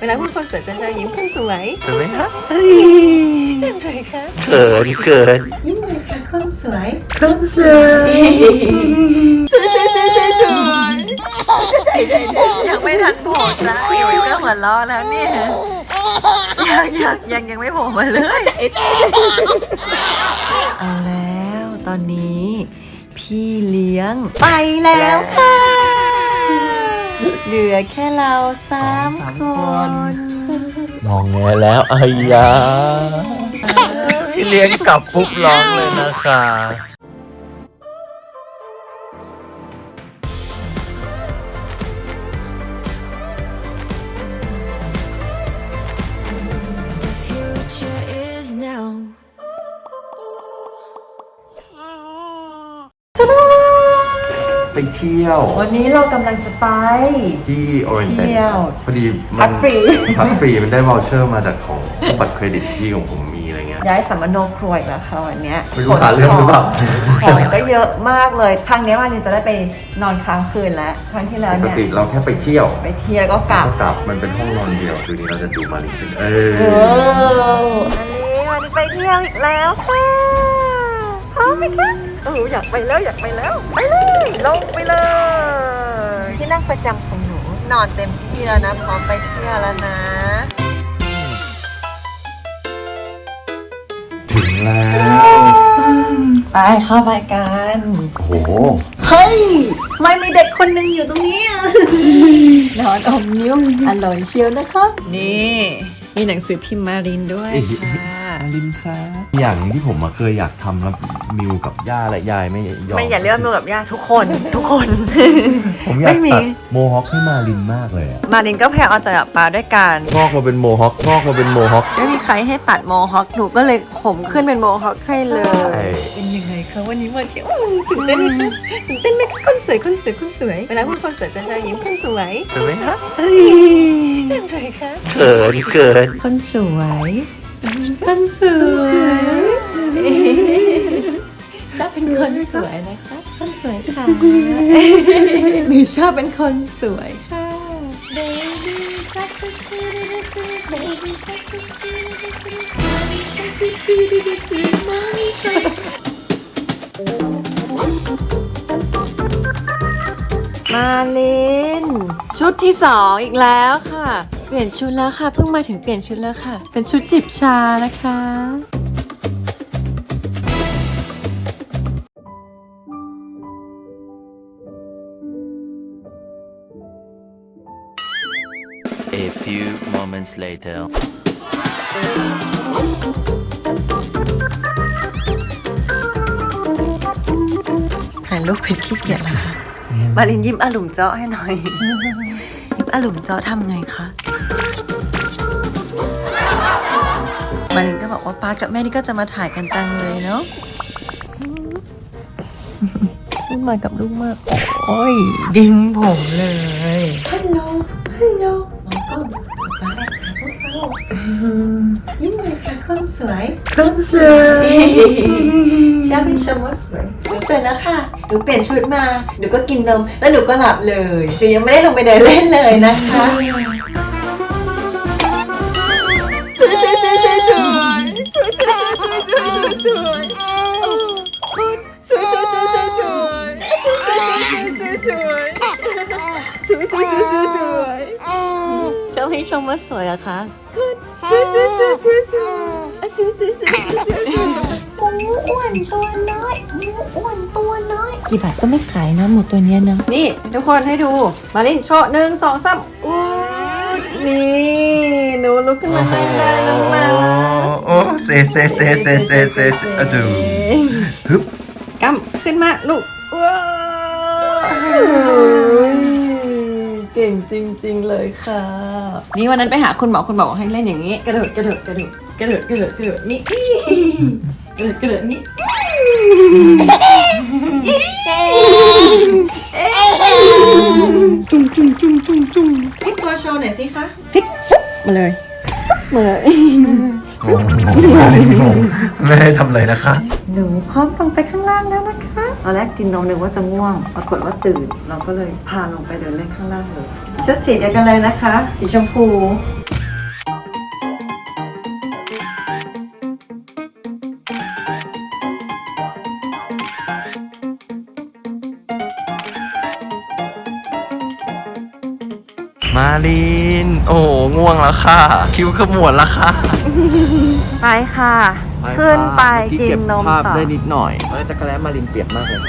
เวลาพูดคนสวยจะชอบยิ้มคนสวยเห็นไหมคะเฮ้ยสวยค่ะเขินเขินยิ้มเลยค่ะคนสวยคนสวยสวยสวยสวยสวยยังไม่ทันโผล่จ้าอยู่ก็หัวล้อแล้วเนี่ยยังยังยังยังไม่โผล่มาเลยเอาแล้วตอนนี้ พี่เลี้ยงไปแล้วค่ะ เหลือแค่เราสามคน มองแงแล้วไอ้ยาพี่เลี้ยงกลับปุ๊บร้องเลยนะคะ ไปเที่ยว วันนี้เรากำลังจะไป ที่โอเรนเตที่พอดีพักฟรี พักฟรีมันได้วอลเชอร์มาจากของบัตรเครดิตที่ของผมมีอะไรเงี้ย ย้ายสัมมโนครัวอีกแล้วค่ะวันนี้ยไม่าเรื่องหรือเปล่า ของก็เยอะมากเลยครั้งนี้วันนี้จะได้ไปนอนค้างคืนแล้วครั้งที่แล้วเนี่ยปกติเราแค่ไปเที่ยวไปเที่ยวก็กลับกลับมันเป็นห้องนอนเดียวคืนนี้เราจะดูมาลิคินเอออันนี้วันนี้ไปเที่ยวอีกแล้วค่ะพร้อมไหมคะ เอออยากไปแล้วอยากไปแล้ว ไปเลยลงไปเลย ที่นั่งประจำของหนู นอนเต็มที่แล้วนะพร้อมไปเที่ยวแล้วนะ ถึงแล้วไปเข้าไปกัน โอ้เฮ้ยไม่มีเด็กคนหนึ่งอยู่ตรงนี้ นอนอมนิ้วอร่อยเชียวนะคะ นี่ มีหนังสือพิมพ์มารินด้วยค่ะ ลินค่ะ อย่างที่ผมเคยอยากทำแล้วมิวกับย่าและยายไม่ยอมไม่อย่าเลือกมิวกับย่าทุกคนทุกคน ผมอยากตัดโมฮอคให้มาลินมากเลยอะมาลินก็พยายามเอาใจปลาด้วยกัน งอกมาเป็นโมฮอคงอกมาเป็นโมฮอคไม่มีใครให้ตัดโมฮอคหนูก็เลยผมขึ้นเป็นโมฮอคให้เลย เป็นยังไงคะวันนี้มาเที่ยวอู้หูตื่นเต้นไหมตื่นเต้นไหมคะคนสวยคนสวยคนสวยเวลาพูดคนสวยจะชอบยิ้มคนสวยเป็นไหมคะคนสวยคะเขินเขินคนสวย คนสวยชอบเป็นคนสวยนะคะคนสวยค่ะหนูชอบเป็นคนสวยค่ะ Baby shark do do do do Baby shark do do do do Mommy shark do do do do Mommy shark มาลินชุดที่สองอีกแล้วค่ะ เปลี่ยนชุดแล้วค่ะ เพิ่งมาถึงเปลี่ยนชุดแล้วค่ะ เป็นชุดจิบชานะคะถ่ายรูปผิดขี้เกียจแล้วค่ะ มาลินยิ้มอารมณ์เจาะให้หน่อยอารมณ์เจาะทำไงคะ มนก็บอกว่าป้ากับแม่นี่ก็จะมาถ่ายกันจังเลยเนาะลูกมากับลูกมาก โอ้ย ดึงผมเลยฮัลโหลฮัลโหลมองกล้องป้าแอบถ่ายพวกเรายิ้มเลยค่ะคนสวยคนสวยใช่ไหชมว่าสวยเนูตื่นแล้วค่ะหนูเปลี่ยนชุดมาหนูก็กินนมแล้วหนูก็หลับเลยแต่ยังไม่ได้ลงไปเดินเล่นเลยนะคะ ให้ชมว่าสวยอะคะหมูอ้วนตัวน้อยหมูอ้วนตัวน้อยกี่บาทก็ไม่ขายนะหมูตัวเนี้ยนะนี่ทุกคนให้ดูมาลินโชว์หนึ่งสองสามอู้นี่หนูลุกขึ้นมาได้แล้วน้องมาโอ้เซเซเซเซเซเซเซอะดูฮึบกำขึ้นมาลูกว้าว เก่งจริง ๆ เลยค่ะ นี่วันนั้นไปหาคุณหมอคุณหมอบอกให้เล่นอย่างนี้ กระโดดกระโดดกระโดดกระโดดกระโดดกระโดดนี่กระโดดกระโดดนี่จุ่มจุ่มจุ่มจุ่มจุ่มพลิกตัวโชว์หน่อยสิคะพลิกฟุ๊บมาเลยมาเลยโอ้โหไม่ให้ทำอะไรนะคะ หนูพร้อมลงไปข้างล่างแล้วนะคะตอนแรกกินนมนึกว่าจะง่วง ปรากฏว่าตื่น เราก็เลยพาลงไปเดินเล่นข้างล่างเลยชุดสีเดียวกันเลยนะคะ สีชมพูมาลิน โอ้โหง่วงแล้วค่ะ คิ้วขมวดแล้วค่ะ ไปค่ะ ขึ้นไปกินนมภาพต่อได้นิดหน่อยแล้วจักรแล้มาลินเปียกมากเลย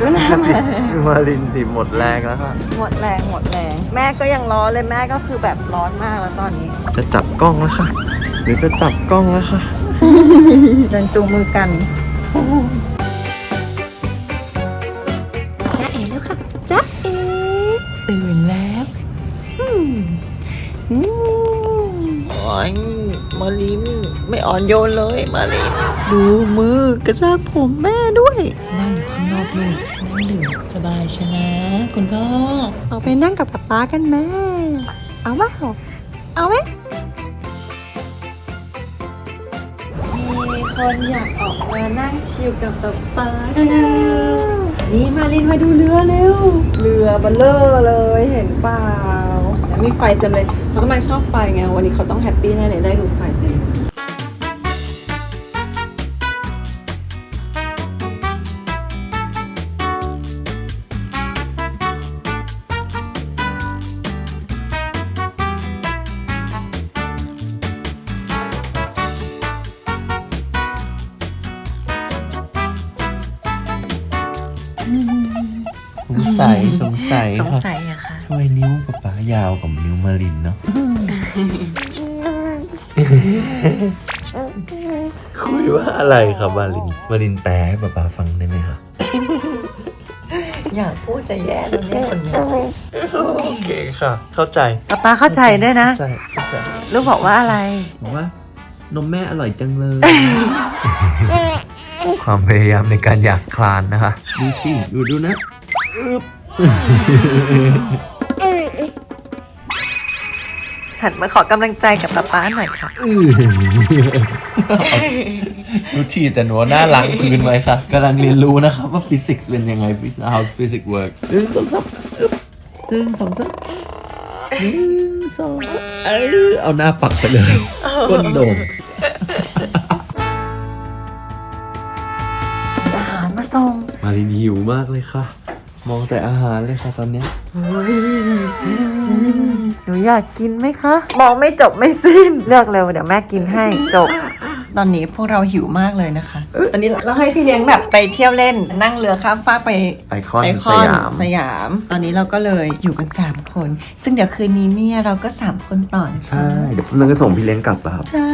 ดูหน้าสิแม่มาลินสิหมดแรงแล้วค่ะหมดแรงหมดแรง แม่ก็ยังร้อนเลยแม่ก็คือแบบร้อนมากแล้วตอนนี้ จะจับกล้องแล้วค่ะ หรือจะจับกล้องแล้วค่ะเดินจูงมือกันจ้าเอ๋แล้วค่ะจ้าเอ๋ตื่นแล้วอืมอืมโอ้ย มาลิน ไม่อ่อนโยนเลยมาลิน ดูมือกระชากผมแม่ด้วย นั่งอยู่ข้างนอกลูกนั่งดื่มสบายชนะ คุณพ่อ เอาไปนั่งกับป๊าป๊ากันแม่ เอาวะเอาไหมมีคนอยากออกมานั่งชิลกับป๊าป๊านี่มาลินมาดูเรือเร็ว เรือเบลเลอร์เลยเห็นเปล่าแล้วมีไฟเต็มเลย เขากำลังชอบไฟไง วันนี้เขาต้องแฮปปี้แน่เลยได้ดูไฟเต็ม คุยว่าอะไรครับมาลินมาลินแปลให้ป๊าป๊าฟังได้ไหมคะอยากพูดจะแย่แล้วเนี่ยคนนี้โอเคค่ะ เข้าใจป๊าป๊าเข้าใจด้วยนะ เข้าใจเข้าใจลูกบอกว่าอะไร บอกว่านมแม่อร่อยจังเลย ความพยายามในการอยากคลานนะคะ ดูสิ ดูดูนะ หันมาขอกำลังใจกับป๊าป๊าหน่อยค่ะ ดูทีแต่หนูหน้าล้างพื้นไว้ค่ะกำลังเรียนรู้นะครับว่าฟิสิกส์เป็นยังไง how physics works หนึ่งสองสามอึ๊บหนึ่งสองสามหนึ่งสองสามเออเอาหน้าปักไปเลยก้นโด่งอาหารมาส่ง มารินหิวมากเลยค่ะ มองแต่อาหารเลยค่ะตอนเนี้ยหนูอยากกินไหมคะ มองไม่จบไม่สิ้น เลือกเร็วเดี๋ยวแม่กินให้จบ ตอนนี้พวกเราหิวมากเลยนะคะตอนนี้เราให้พี่เลี้ยงแบบไปเที่ยวเล่นนั่งเรือข้ามฟากไปไอคอนไอคสอนยามสยาม ตอนนี้เราก็เลยอยู่กัน 3 คน ซึ่งเดี๋ยวคืนนี้เนี่ยเราก็ 3 คนต่อนะคะใช่ เดี๋ยวนึงก็ส่งพี่เลี้ยงกลับแล้วครับ ใช่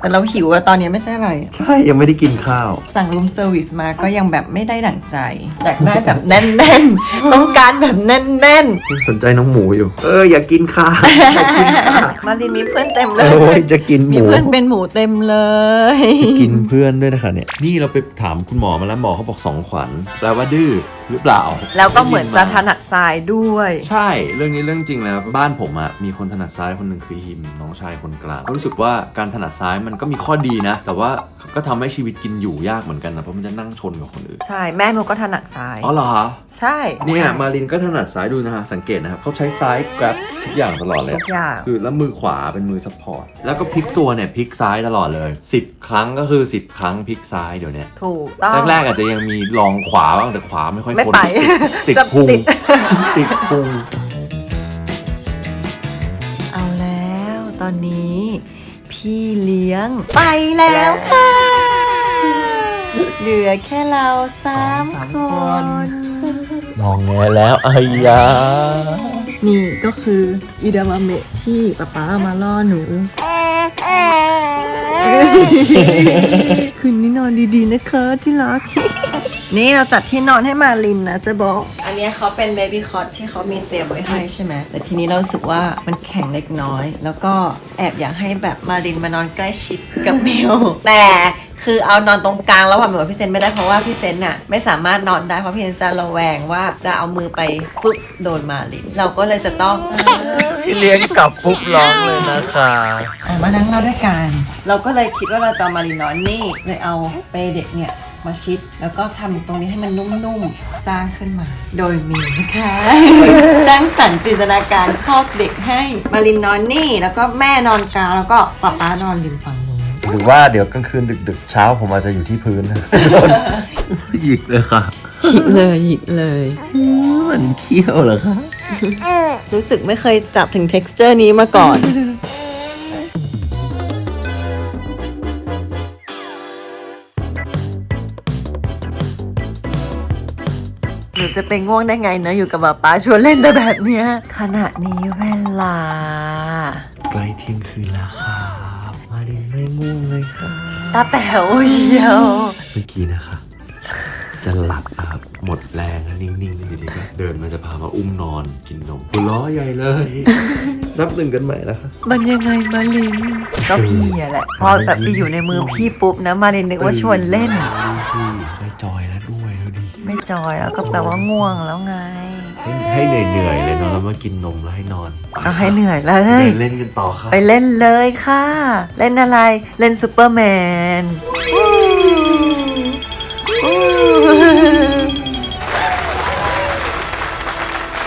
แต่เราหิวอะตอนนี้ไม่ใช่อะไร ใช่ยังไม่ได้กินข้าว สั่งรูมเซอร์วิสมาก็ยังแบบไม่ได้ดั่งใจอยากได้แบบแน่นๆ ต้องการแบบแน่นยังสนใจน้องหมูอยู่ เอออยากกินข้าวอยากกินข้าวๆ มารีมีเพื่อนเต็มเลโอ้ยยจะกินหมีมู เพื่อนเป็นหมูเต็มเลยกินเพื่อนด้วยนะคะเนี่ย นี่เราไปถามคุณหมอมาแล้วหมอเขาบอกสองขวัญแปลว่าดื้อหรือเปล่าแล้วก็เหมือนจะถนัดทรายด้วย ใช่เรื่องนี้เรื่องจริงแล้วบ้านผมอะมีคนถนัดซ้ายคนหนึ่งคือฮิมน้องชายคนกลางก็รู้สึกว่าการถนัดซ้ายมันก็มีข้อดีนะ แต่ว่าก็ทำให้ชีวิตกินอยู่ยากเหมือนกันนะเพราะมันจะนั่งชนกับคนอื่นใช่แม่หนูก็ถนัดทรายอ๋อเหรอคะใช่เนี่ยมารินก็ถนัดซ้ายดูนะฮะสังเกตนะครับเขาใช้ซ้าย grab ทุกอย่างตลอดเลยทุกอย่างคือแล้วมือขวาเป็นมือซัพพอร์ตแล้วก็พลิกตัวเนี่ยพลิกซ้ายตลอดเลย10 ครั้งก็คือ 10 ครั้งพลิกซ้ายเดี๋ยวเนี้ถูกต้อง แรกๆอาจจะยังมีลองขวาบ้างแต่ขวาไม่ค่อยไม่พ้นไปติดจะพุงติด ติดพุง เอาแล้วตอนนี้ พี่เลี้ยงไปแล้วค่ะ เหลือแค่เราสามคนลองไงแล้วไอ้ยานี่ก็คืออีดามะเมะที่ป๊าป๊าเอามาล่อหนู คืนนี้นอนดีๆนะคะที่รัก นี่เราจัดที่นอนให้มาลินนะจะบอก อันนี้เขาเป็นเบบี้คอทที่เขามีเตรียมไว้ให้ใช่ไหม แต่ทีนี้เรารู้สึกว่ามันแข็งเล็กน้อย แล้วก็แอบอยากให้แบบมาลินมานอนใกล้ชิดกับเมลแต่ คือเอานอนตรงกลางแล้วว่าเหมือนกับพี่เซนไม่ได้เพราะว่าพี่เซนน่ะไม่สามารถนอนได้เพราะพี่เซนจะระแวงว่าจะเอามือไปฟึบโดนมาลินเราก็เลยจะต้อง พี่เลี้ยงกลับปุ๊บร้องเลยนะคะอะมานั่งเล่าด้วยกันเราก็เลยคิดว่าเราจะเอามารีนอนนี่เลยเอาเปรย์เด็กเนี่ยมาชิด แล้วก็ทำตรงนี้ให้มันนุ่มๆ สร้างขึ้นมา โดยมีนะคะสร้างสรรค์จินตนาการครอบเด็กให้มารินนอนนี่ แล้วก็แม่นอนกลางแล้วก็ป๊าป๊านอนริมฝั่งนู้น หรือว่าเดี๋ยวกลางคืนดึกๆ เช้าผมอาจจะอยู่ที่พื้นนะ หยิกเลยค่ะเลยหยิกเลย มันเขี้ยวเหรอคะรู้สึกไม่เคยจับถึง t e x t อร์นี้มาก่อน หนูจะไปง่วงได้ไงเนอะอยู่กับป๊าป๊าชวนเล่นแต่แบบเนี้ยขณะนี้เวลา ใกล้เที่ยงคืนแล้วครับมารินไม่ ง่วงเลยค่ะ ตาแป๋วเชียว เมื่อกี้นะคะ จะหลับนะครับหมดแรงแล้วนิ่งๆอยู่ดีๆก็เดินมาจะพามาอุ้มนอนกินนมหัวล้อใหญ่เลย นับหนึ่งกันใหม่แล้วครับมันยังไงมาลิน ก็พี่อะแหละ พอแบบไปอยู่ในมือพี่ปุ๊บนะ มาลินนึกว่าชวนเล่นพี่ได้จอยแล้วด้วยดูดิ ไม่จอยอะก็แปลว่าง่วงแล้วไง ให้ให้เหนื่อยๆเลยเนาะแล้วมากินนมแล้วให้นอนเอาให้เหนื่อยเลย เดินเล่นกันต่อครับไปเล่นเลยค่ะ เล่นอะไร เล่นซูเปอร์แมนวู้วู้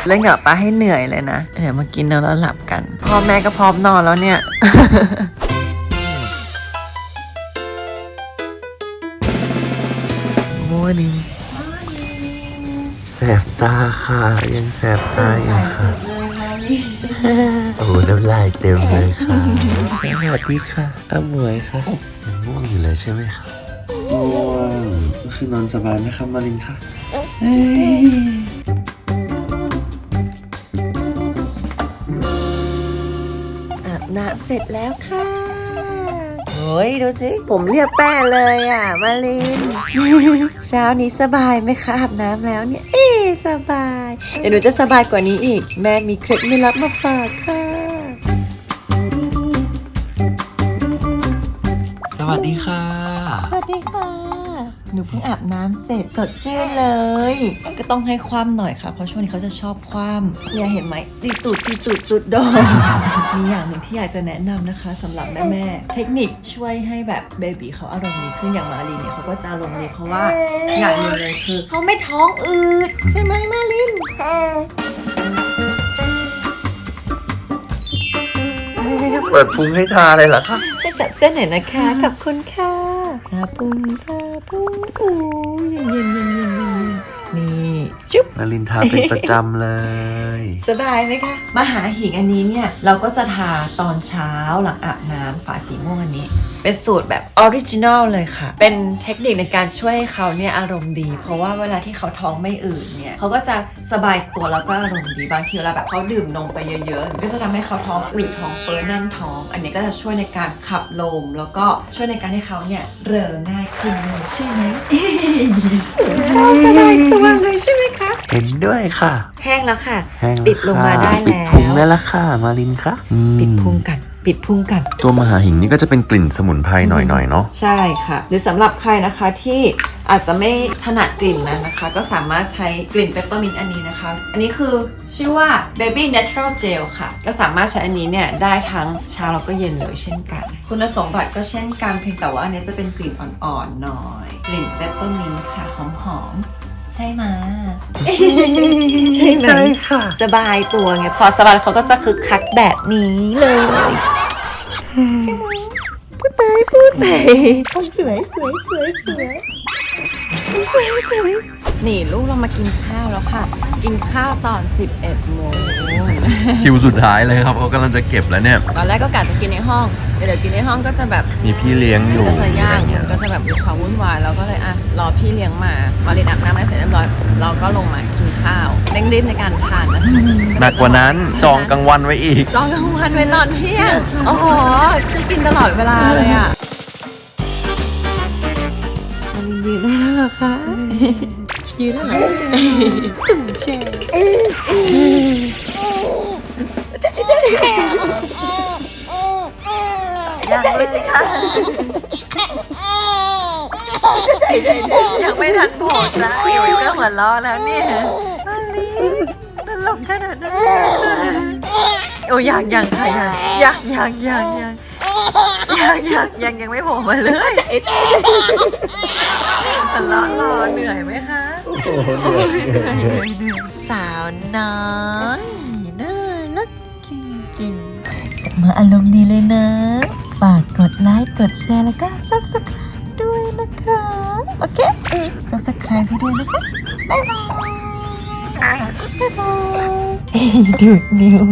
เล่นกับป้าให้เหนื่อยเลยนะ เดี๋ยวมากินแล้วแล้วหลับกัน พ่อแม่ก็พร้อมนอนแล้วเนี่ยโมนิงแส บตาค่ะ ยังแสบตาอยู่ค่ะโอ้น้ำลายเต็มเลยค่ะสวัสดีค่ะอ้ามวยค่ะยังง่วงอยู่เลยใช่ไหมคะง่วงคือนอนสบายไหมครับมารินค่ะอาบน้ำเสร็จแล้วค่ะโอ้ยดูสิผมเรียบแป้เลยอะ มาลิน เช้านี้สบายไหมคะอาบน้ำแล้วเนี่ยเอ๊ะ สบายเดี๋ยวหนูจะสบายกว่านี้อีก แม่มีเคล็ดไม่ลับมาฝากค่ะ สวัสดีค่ะ สวัสดีค่ะ หนูเพิ่งอาบน้ำเสร็จสดชื่นเลย ก็ต้องให้ความหน่อยค่ะ เพราะช่วงนี้เขาจะชอบความเนี่ยเห็นไหมตีตูดตีตูดตูดโดนมีอย่างหนึ่งที่อยากจะแนะนำนะคะสำหรับแม่แม่ๆเทคนิคช่วยให้แบบเบบีเขาอารมณ์ดีขึ้นอย่างมาลีเนี่ยเขาก็จะอารมณ์ดีเพราะว่าอย่างหนึ่งเลยคือเขาไม่ท้องอืดใช่ไหมมาลินเปิดพุงให้ทาเลยเหรอคะช่วยจับเส้นหน่อยนะคะขอบคุณค่ะ ทาปุงทาปุงอู้เย็นเย็นเย็นเย็นเย็นนี่จุ๊บมารินทาเป็นประจำเลย สบายไหมคะมาหาหิงอันนี้เนี่ย เราก็จะทาตอนเช้าหลังอาบน้ำฝาสีม่วงอันนี้ เป็นสูตรแบบออริจินอลเลยค่ะ เป็นเทคนิคในการช่วยให้เขาเนี่ยอารมณ์ดี เพราะว่าเวลาที่เขาท้องไม่อืดเนี่ยเขาก็จะสบายตัวแล้วก็อารมณ์ดีบางทีเวลาแบบเขาดื่มนมไปเยอะๆก็จะทำให้เขาท้องอืดท้องเฟ้อแน่นท้อง อันนี้ก็จะช่วยในการขับลม แล้วก็ช่วยในการให้เขาเนี่ยเรอง่ายขึ้นเลยใช่ไหมชอบสบายตัวเลยใช่ไหมคะเห็นด้วยค่ะ แห้งแล้วค่ะแห้งแล้วปิดลงมาได้ปิดแล้วพุงได้แล้วค่ะมารินค่ะอืมปิดพุงกัน ปิดพุงกัน ตัวมหาหิงนี่ก็จะเป็นกลิ่นสมุนไพรหน่อยๆเนาะใช่ค่ะ หรือสำหรับใครนะคะที่อาจจะไม่ถนัดกลิ่นนั้นนะคะ ก็สามารถใช้กลิ่นเปปเปอร์มินต์อันนี้นะคะ อันนี้คือชื่อว่า Baby Natural Gel ค่ะ ก็สามารถใช้อันนี้เนี่ยได้ทั้งเช้าแล้วก็เย็นเลยเช่นกัน คุณสมบัติก็เช่นกันเพียงแต่ว่าอันนี้จะเป็นกลิ่นอ่อนๆหน่อย กลิ่นเปปเปอร์มินต์ค่ะหอมๆ ใช่ไหมใช่ไหมใช่ค่ะ สบายตัวไงพอสบายเขาก็จะคึกคักแบบนี้เลยพูดไปพูดไปคนสวยสวยสวยสวย สวยสวยนี่ลูกเรามากินข้าวแล้วค่ะ กินข้าวตอน 11โมงคิวสุดท้ายเลยครับเขากำลังจะเก็บแล้วเนี่ย ตอนแรกก็กะจะกินในห้องแต่เดี๋ยวกินในห้องก็จะแบบมีพี่เลี้ยงอยู่ก็จะยากอไรเงี้ก็จะแบบมีความวุ่นวายเราก็เลยอะรอพี่เลี้ยงมา มาเรียนอาบน้ำได้เสร็จเรียบร้อย เราก็ลงมากินข้าวเร่งรีบในการทานนะคะหนักกว่านั้นจองกลางวันไว้อีก จองกลางวันไว้ตอนเที่ยงโอ้โหคือกินตลอดเวลาเลยอะ ยืนได้แล้วเหรอคะยืนแล้วเหรอตุ่มแช่ยังเลยค่ะยังไม่ทันโผล่จ้าอยู่ก็หัวล้อแล้วเนี่ยอันนี้ตลกขนาดนั้นโอ้ยังยังค่ะยังยังยังยัง ยังยังยังยังยังไม่โผล่มาเลยทะเลาะรอเหนื่อยไหมคะโอ้โหเหนื่อยเหนื่อยเหนื่อยเหนื่อยสาวน้อยน่ารักจริงๆมาอารมณ์ดีเลยนะ ฝากกดไลค์กดแชร์แล้วก็ subscribe ด้วยนะคะ โอเค subscribe ให้ด้วยนะคะบ๊ายบายบ๊ายบายดูดนิ้ว